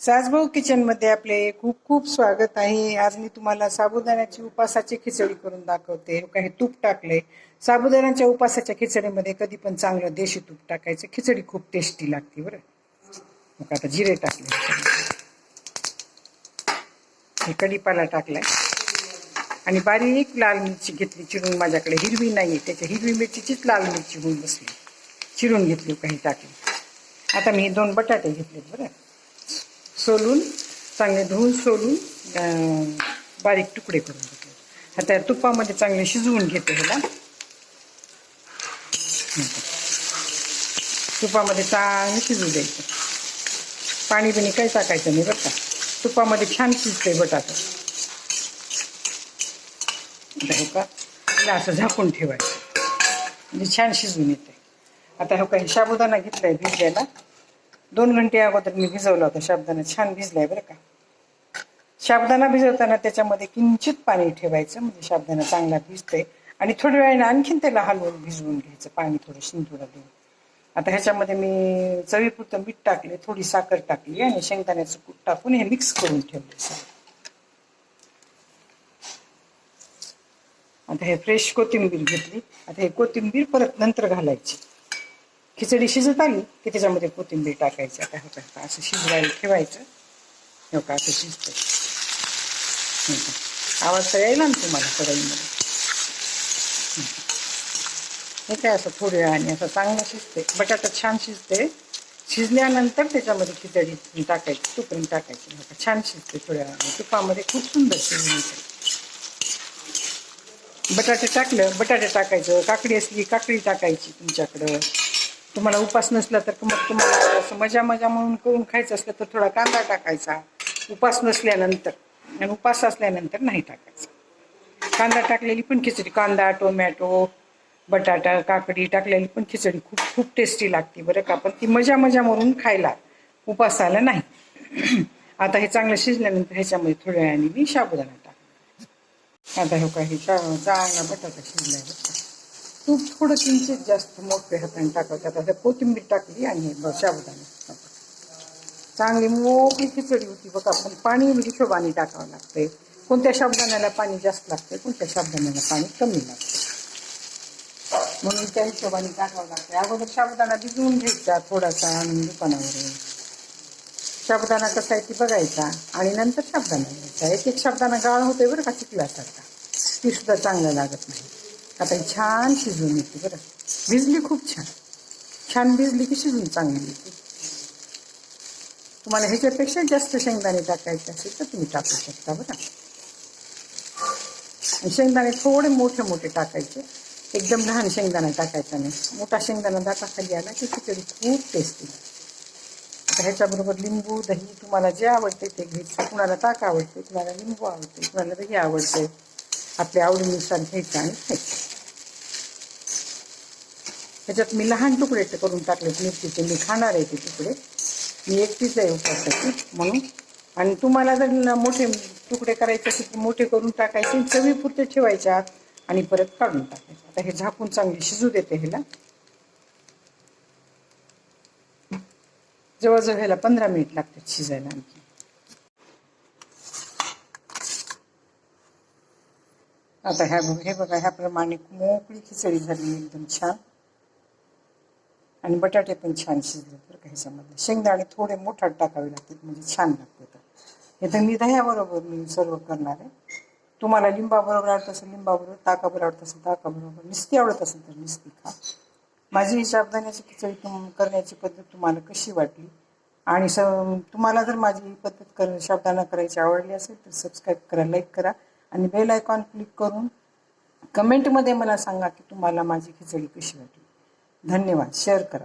सासभाऊ किचनमध्ये आपले खूप खूप स्वागत आहे. आज मी तुम्हाला साबुदाण्याची उपासाची खिचडी करून दाखवते. काही तूप टाकले साबुदाण्याच्या उपासाच्या खिचडीमध्ये कधी पण चांगलं देशी तूप टाकायचं. खिचडी खूप टेस्टी लागते बरं. मग आता जिरे टाकले. हे कढीपाला टाकलाय. आणि बारीक लाल मिरची घेतली चिरून माझ्याकडे. हिरवी नाही त्याच्या हिरवी मिरचीचीच लाल मिरची होऊन बसली. चिरून घेतली काही टाकली. आता मी दोन बटाटे घेतलेत बरं. सोलून चांगले धुवून सोलून बारीक तुकडे करून घेते. आता तुपामध्ये चांगले शिजवून घेते ह्याला. तुपामध्ये चांगलं शिजू द्यायचं. पाणी बिणी काही टाकायचं नाही बरं का. तुपामध्ये छान शिजते बटाटा. हो का तिला असं झाकून ठेवायचं. म्हणजे छान शिजून येते. आता हो का हे साबुदाणा घेतलाय भिजल्याला दोन घंटे अगोदर मी भिजवला होता शाबदाना छान भिजलाय बरं का. शाबदाना भिजवताना त्याच्यामध्ये किंचित पाणी ठेवायचं म्हणजे शाबदाना चांगला भिजते आणि थोड्या वेळाने आणखीन त्याला हलवून भिजवून घ्यायचं पाणी थोडं शिंतोडा देऊन. आता ह्याच्यामध्ये मी चवीपुरतं मीठ टाकले थोडी साखर टाकली आणि शेंगदाण्याचं कूट टाकून हे मिक्स करून ठेवले आता हे फ्रेश कोथिंबीर घेतली. आता हे कोथिंबीर परत नंतर घालायची. खिचडी शिजत आली की त्याच्यामध्ये कोथिंबीर टाकायचं आता होतं असं शिजवायला ठेवायचं. हो का असं शिजतं आवाज तर यायला ना तुम्हाला कढईमध्ये. हे काय असं थोड्या आणि असं चांगलं शिजते बटाटा छान शिजते शिजल्यानंतर त्याच्यामध्ये खिचडी टाकायची तुकडून टाकायची. छान शिजते थोड्या वेळाने. तुपामध्ये खूप सुंदर शिजून येते बटाटे टाकलं बटाटे टाकायचं. काकडी असली काकडी टाकायची तुमच्याकडं. तुम्हाला उपास नसला तर मग तुम्हाला असं मजा मजा म्हणून करून खायचं असलं तर थोडा कांदा टाकायचा. उपास नसल्यानंतर. आणि उपास असल्यानंतर नाही टाकायचा. कांदा टाकलेली पण खिचडी कांदा टोमॅटो बटाटा काकडी टाकलेली पण खिचडी खूप खूप टेस्टी लागते बरं का. पण ती मजा मजा म्हणून खायला उपासाला नाही. आता हे चांगलं शिजल्यानंतर ह्याच्यामध्ये थोड्या वेळाने मी साबुदाणा टाक आता हे काही चांगला बटाटा शिजलाय बरं का. तूप थोडं किंचित जास्त मोठे हाताने टाकायचं. आता कोथिंबीर टाकली आणि हे साबुदाणा चांगली मोठी खिचडी होती बघा पण पाणी म्हणजे हिशोबाने टाकावं लागते कोणत्या शाबदाण्याला पाणी जास्त लागते कोणत्या शाबदाण्याला पाणी कमी लागतं म्हणून त्या हिशोबाने टाकावं लागते अगोदर साबुदाणा भिजवून घ्यायचा थोडासा आणून दुकानावर शाबदाणा कसा आहे ती बघायचा आणि नंतर शाबदाणा घ्यायचा. एक एक शाबदाणा गाळ होतोय बरं का चिकल्यासारखा. ती सुद्धा चांगलं लागत नाही. आता छान शिजून येते बरं. भिजली खूप छान. छान भिजली की शिजून चांगली येते. तुम्हाला ह्याच्यापेक्षा जास्त शेंगदाणे टाकायचे असेल तर तुम्ही टाकू शकता बरं. शेंगदाणे थोडे मोठे मोठे टाकायचे. एकदम लहान शेंगदाणा टाकायचा नाही. मोठा शेंगदाणा दाताखाली आला की खिचडी खूप टेस्टी आता ह्याच्याबरोबर लिंबू दही तुम्हाला जे आवडते ते घ्यायचं. कुणाला ताक आवडते कुणाला लिंबू आवडते कुणाला दही आवडते. आपल्या आवडीनुसार घ्यायचं आणि खायचं. ह्याच्यात मी लहान तुकडे ते करून टाकलेत मिरचीचे. मी खाणार आहे ते तुकडे. मी एकटीच आहे उपासाठी म्हणून. आणि तुम्हाला जर मोठे तुकडे करायचे असेल तर मोठे करून टाकायचे चवीपुरते ठेवायचे आत आणि परत काढून टाकायचे. आता हे झाकून चांगले शिजू देते ह्याला. जवळजवळ ह्याला पंधरा मिनिट लागतात शिजायला आणखी. आता ह्या हे बघा ह्याप्रमाणे मोकळी खिचडी झाली एकदम छान. आणि बटाटे पण छान शिजले तर काही ह्याच्यामध्ये. शेंगदाणे थोडे मोठात टाकावे लागतात म्हणजे छान लागते तर हे तर मी दह्याबरोबर मी सर्व करणार आहे. तुम्हाला लिंबाबरोबर आवडत असेल लिंबाबरोबर ताकाबरोबर आवडत असेल ताकाबरोबर निस्ती आवडत असेल तर निस्ती खा. माझी ही साबदाण्याची खिचडी तुम करण्याची पद्धत तुम्हाला कशी वाटली? आणि स तुम्हाला जर माझी ही पद्धत कर साबदाणा करायची आवडली असेल तर सबस्क्राईब करा लाईक करा. आणि बेल आयकॉन क्लिक करून कमेंटमध्ये मला सांगा की तुम्हाला माझी खिचडी कशी वाटली. धन्यवाद. शेअर करा.